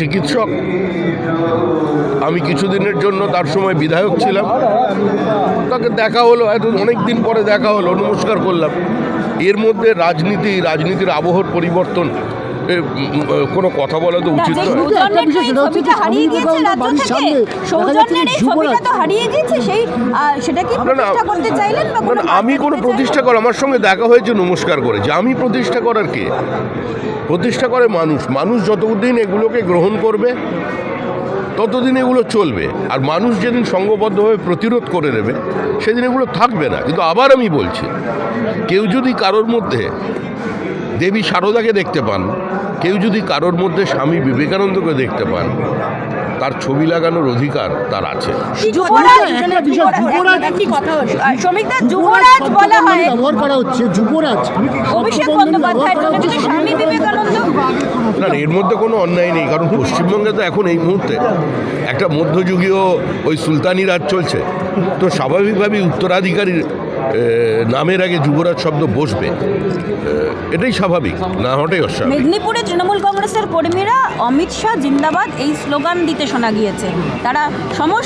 চিকিৎসক। আমি কিছুদিনের জন্য তার সময় বিধায়ক ছিলাম। তাকে দেখা হলো, এত অনেক দিন পরে দেখা হলো, নমস্কার করলাম। এর মধ্যে রাজনীতি, রাজনীতির আবহর পরিবর্তন কোনো কথা বলা তো উচিত যে নয়। যে যে আমি কোনো প্রতিষ্ঠা? কর আমার সঙ্গে দেখা হয়েছে নমস্কার করেছে। আমি প্রতিষ্ঠা করার কে? প্রতিষ্ঠা করে মানুষ। মানুষ যতদিন এগুলোকে গ্রহণ করবে ততদিন এগুলো চলবে। আর মানুষ যেদিন সঙ্গবদ্ধভাবে প্রতিরোধ করে নেবে সেদিন এগুলো থাকবে না। কিন্তু আবার আমি বলছি কেউ যদি কারোর মধ্যে দেবী সারদাকে দেখতে পান। কেউ যদি কারোর মধ্যে স্বামী বিবেকানন্দকে দেখতে পান তার ছবি লাগানোর অধিকার তার আছে। যুবরাজ বলা হয় ব্যবহার করা হচ্ছে যুবরাজ। অভিষেক বন্দ্যোপাধ্যায় ব্যবহার করা হচ্ছে, স্বামী বিবেকানন্দ না এর মধ্যে কোনো অন্যায় নেই, কারণ পশ্চিমবঙ্গে তো এখন এই মুহূর্তে একটা মধ্যযুগীয় ওই সুলতানি রাজ চলছে। তো স্বাভাবিকভাবেই উত্তরাধিকারীর নামের আগে যুবরাজ শব্দ বসবে। এটাই স্বাভাবিক, না হটাই অস্বাভাবিক। মেদিনীপুরে তৃণমূল কংগ্রেসের কর্মীরা অমিত শাহ জিন্দাবাদ এই স্লোগান দিতে শোনা গিয়েছে। তারা সমস্যা